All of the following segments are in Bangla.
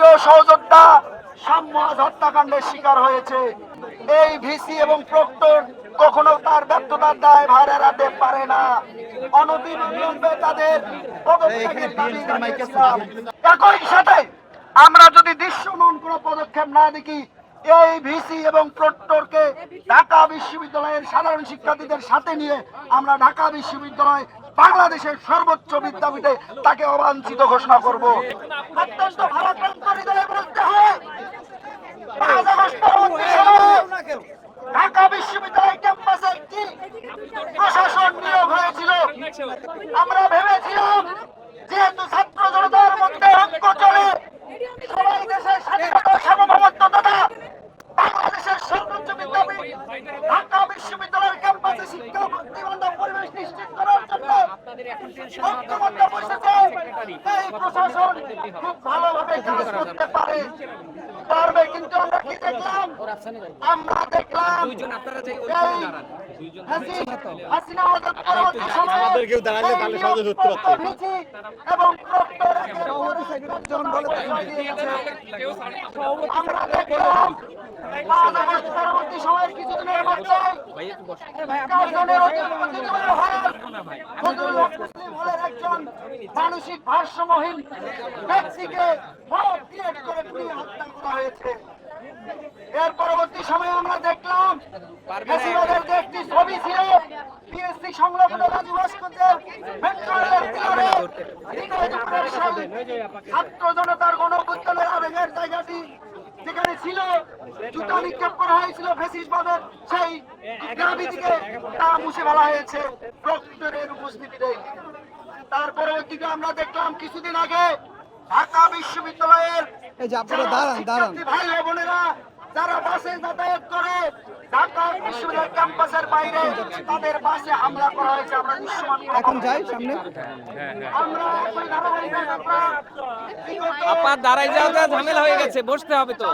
প্রিয় সহযোদ্ধা সাম্য আজ হত্যাকাণ্ডের শিকার হয়েছে এই ভিসি এবং প্রক্টর কখনো তার ব্যর্থতার দায় ভার এড়াতে পারে না অনতিবিলম্বে তাদের। একই সাথে আমরা যদি দৃশ্যমান কোনো পদক্ষেপ না দেখি এই ভিসি এবং প্রক্টরকে ঢাকা বিশ্ববিদ্যালয়ের সাধারণ শিক্ষার্থীদের সাথে নিয়ে আমরা ঢাকা বিশ্ববিদ্যালয় বাংলাদেশের সর্বোচ্চ বিদ্যাপীঠে তাকে অবাঞ্ছিত ঘোষণা করব। ঢাকা বিশ্ববিদ্যালয় ক্যাম্পাসে একটি প্রশাসন নিয়োগ হয়েছিল। আমরা ভেবেছিলাম, যেহেতু ছাত্র জনতার মধ্যে ঐক্য চলে সবাই দেশের স্বাধীনতা সার্বভৌমত্ব তথা বাংলাদেশের সর্বোচ্চ বিদ্যাপীঠ ঢাকা বিশ্ববিদ্যালয়ের ক্যাম্পাসে শিক্ষা ভর্তি বান্ধব পরিবেশ নিশ্চিত করার জন্য ঐক্যবদ্ধ বসেছে এই প্রশাসন খুব ভালোভাবে কাজ করতে পারে। পারবে কিন্তু আমরা কি দেখলাম? আমরা দেখলাম এই হাসি- হাসিনা আমাদের পরবর্তী সময়ে আমাদেরকেও দাঁড়ালে তাহলে সহজে ধরতে পারতো। এবং প্রক্টর একের পর এক একজন বলে দেখিয়ে দিয়েছে। আমরা দেখলাম পরবর্তী সময়ের কিছুদিনের মধ্যেই কার্জনের অতি- অতিথিবরে হল, ফজলুল হয়েছে। এর পরবর্তী সময়ে আমরা দেখলাম যে একটি ছবি ছিল পিএসসি সংলগ্ন গাজী ভাস্কর্যের তীরে হৃদয় দুপুরের সেই ছাত্র জনতার গণঅভ্যুত্থানের আবেগের জায়গাটি যেখানে ছিল জুতা নিক্ষেপ করা হয়েছিল ফেসিসবাদের সেই তা মুছে ফেলা হয়েছে প্রক্টরের উপস্থিতিতে। তার পরবর্তীতে আমরা দেখলাম কিছুদিন আগে ঢাকা বিশ্ববিদ্যালয়ের এই যে আপনারা দাঁড়ান দাঁড়ান। ভাই বোনেরা যারা বাসে যাতায়াত করে ঢাকা বিশ্ববিদ্যালয় ক্যাম্পাসের বাইরে তাদের বাসে হামলা করা হয়েছে। আমরা দৃশ্যমান এখন যাই সামনে। আমরা আপা দাঁড়াই ঝামেলা হয়ে গেছে বসতে হবে তো।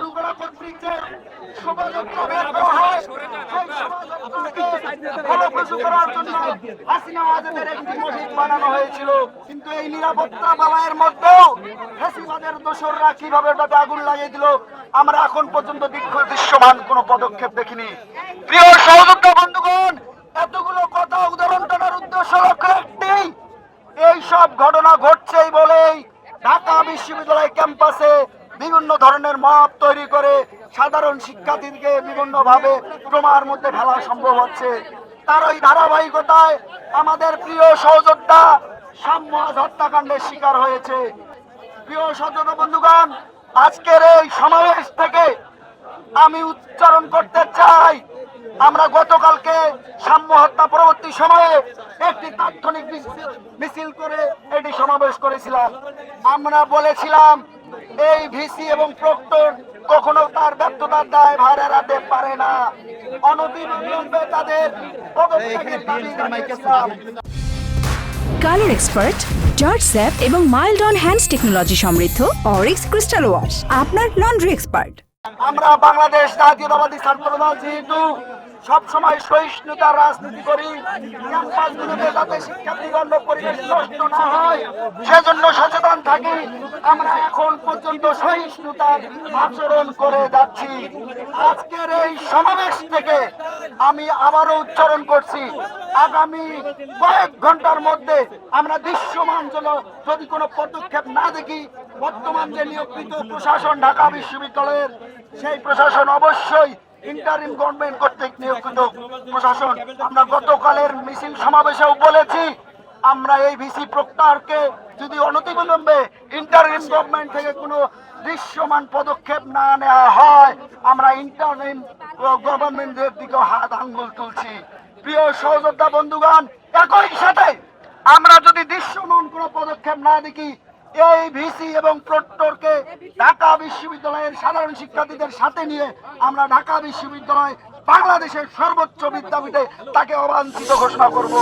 আমরা এখন পর্যন্ত দৃশ্যমান কোনো পদক্ষেপ দেখিনি প্রিয় সহযোদ্ধা বন্ধুগণ এতগুলো কথা উদাহরণ টানার উদ্দেশ্য লক্ষ্য একটি এই সব ঘটনা ঘটছেই বলেই ঢাকা বিশ্ববিদ্যালয় ক্যাম্পাসে বিভিন্ন ধরনের মত তৈরি করে সাধারণ শিক্ষার্থীকে বিভিন্ন ভাবে প্রমার মধ্যে ফেলা সম্ভব হচ্ছে। তার ওই ধারাবাহিকতায় আমাদের প্রিয় সহযোদ্ধা সাম্য হত্যাকাণ্ডের শিকার হয়েছে। প্রিয় সহযোদ্ধা বন্ধুগণ, আজকের এই সমাবেশ থেকে আমি উচ্চারণ করতে চাই। আমরা গতকালকে সাম্য হত্যা পরবর্তী সময়ে একটি তাৎক্ষণিক মিছিল করে এটি সমাবেশ করেছিলাম। আমরা বলেছিলাম এই ভিসি এবং প্রক্টর কখনো তার ব্যর্থতার দায় ভার এড়াতে পারে না। অনতিবিলম্বে তাদের কালার এক্সপার্ট জর্জ স্যাপ এবং মাইল্ড অন হ্যান্ডস টেকনোলজি সমৃদ্ধ অরিক্স ক্রিস্টাল ওয়াশ আপনার লন্ড্রি এক্সপার্ট। আমরা বাংলাদেশ জাতীয়তাবাদী ছাত্রদল যেহেতু সবসময় সহিষ্ণুতার রাজনীতি করি। যাতে শিক্ষার্থীগণ পরিবেশ নষ্ট না হয়, সেজন্য সচেতন থাকি। আমরা এখন পর্যন্ত সহিষ্ণুতার আচরণ করে যাচ্ছি। আজকের এই সমাবেশ থেকে আমি আবারও উচ্চারণ করছি। আগামী কয়েক ঘণ্টার মধ্যে আমরা দৃশ্যমান যদি কোনো পদক্ষেপ না দেখি, বর্তমান যে নিয়োগকৃত প্রশাসন ঢাকা বিশ্ববিদ্যালয়ের, সেই প্রশাসন অবশ্যই ইন্টারিম গভর্নমেন্ট কর্তৃক নিয়োগকৃত প্রশাসন। আমরা গতকালের মিছিল সমাবেশেও বলেছি আমরা এই ভিসি প্রক্তারকে যদি অনতিবিলম্বে ইন্টারিম গভর্নমেন্ট থেকে কোনো দৃশ্যমান পদক্ষেপ না নেওয়া হয় আমরা ইন্টারিম গভর্নমেন্টের দিকে হাত আঙ্গুল তুলছি। প্রিয় সহযোদ্ধা বন্ধুগণ একই সাথে আমরা যদি দৃশ্যমান কোনো পদক্ষেপ না দেখি এই ভিসি এবং প্রক্টরকে ঢাকা বিশ্ববিদ্যালয়ের সাধারণ শিক্ষার্থীদের সাথে নিয়ে আমরা ঢাকা বিশ্ববিদ্যালয় বাংলাদেশের সর্বোচ্চ বিদ্যাপীঠে তাকে অবাঞ্ছিত ঘোষণা করব।